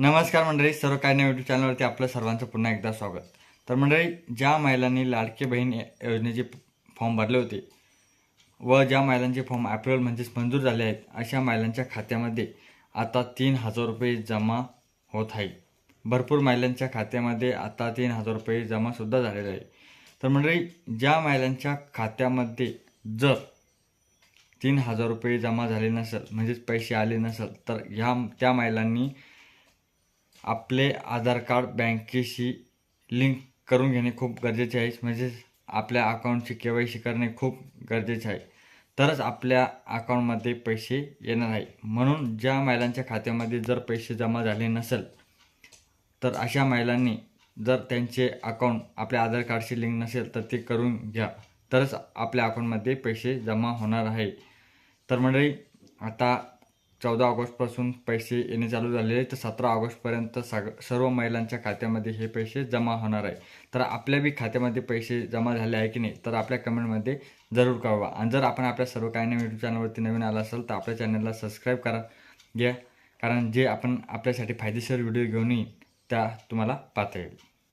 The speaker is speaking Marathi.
नमस्कार मंडळी सर्व काय नाही यूट्यूब चॅनलवरती आपलं सर्वांचं पुन्हा एकदा स्वागत. तर मंडळी ज्या महिलांनी लाडके बहीण योजनेचे फॉर्म भरले होते व ज्या महिलांचे फॉर्म अप्रुव्हल म्हणजेच मंजूर झाले आहेत अशा महिलांच्या खात्यामध्ये आता तीन हजार रुपये जमा होत आहे. भरपूर महिलांच्या खात्यामध्ये आता तीन हजार रुपये जमासुद्धा झालेले आहे. तर मंडळी ज्या महिलांच्या खात्यामध्ये जर तीन हजार रुपये जमा झाले नसेल म्हणजेच पैसे आले नसेल तर ह्या त्या महिलांनी आपले आधार कार्ड बँकेशी लिंक करून घेणे खूप गरजेचे आहे. म्हणजेच आपल्या अकाउंटची के वाय सी करणे खूप गरजेचे आहे. तरच आपल्या अकाउंटमध्ये पैसे येणार आहे. म्हणून ज्या महिलांच्या खात्यामध्ये जर पैसे जमा झाले नसेल तर अशा महिलांनी जर त्यांचे अकाउंट आपल्या आधार कार्डशी लिंक नसेल तर ते करून घ्या. तरच आपल्या अकाउंटमध्ये पैसे जमा होणार आहे. तर मंडळी आता चौदा ऑगस्टपासून पैसे येणे चालू झालेले आहेत. तर सतरा ऑगस्टपर्यंत सग सर्व महिलांच्या खात्यामध्ये हे पैसे जमा होणार आहे. तर आपल्या बी खात्यामध्ये पैसे जमा झाले आहे की नाही तर आपल्या कमेंटमध्ये जरूर कळवा. आणि जर आपण आपल्या सर्व काही नवीन यूट्यूब चॅनलवरती नवीन आला असेल तर आपल्या चॅनलला सबस्क्राईब करा घ्या. कारण जे आपण आपल्यासाठी फायदेशीर व्हिडिओ घेऊन येईल त्या तुम्हाला पाहता येईल.